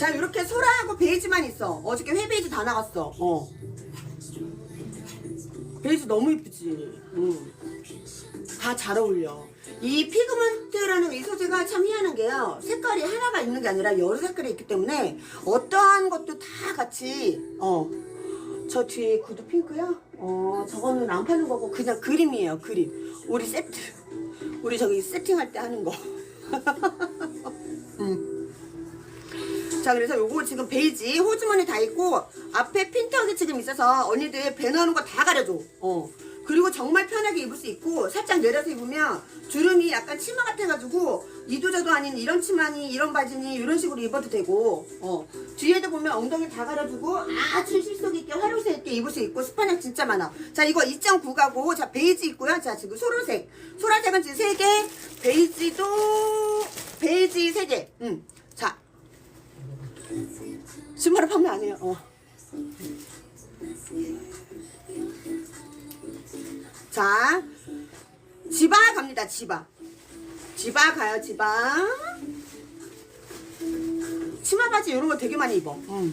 자 이렇게 소라하고 베이지만 있어. 어저께 회베이지 다 나갔어. 어. 베이지 너무 이쁘지? 다잘 어울려. 이 피그먼트라는 이 소재가 참 희한한 게요. 색깔이 하나가 있는 게 아니라 여러 색깔이 있기 때문에 어떠한 것도 다 같이 어저 뒤에 구두 핑크야? 어 저거는 안 파는 거고 그냥 그림이에요 그림. 우리 세트. 우리 저기 세팅할 때 하는 거 자 그래서 요거 지금 베이지 호주머니 다 있고 앞에 핀턱이 지금 있어서 언니들 배 넣는 거 다 가려줘. 어. 그리고 정말 편하게 입을 수 있고 살짝 내려서 입으면 주름이 약간 치마 같아가지고 이도저도 아닌 이런 치마니 이런 바지니 이런 식으로 입어도 되고 어. 뒤에도 보면 엉덩이 다 가려주고 아주 실속 있게 활용성 있게 입을 수 있고 스판력 진짜 많아. 자 이거 2.9 가고 자 베이지 있고요. 자 지금 소라색. 소라색은 지금 3개 베이지도 베이지 3개. 음 판매 안 해요. 어. 자, 지바 갑니다. 지바. 지바 가요. 지바. 치마 바지 이런 거 되게 많이 입어. 음.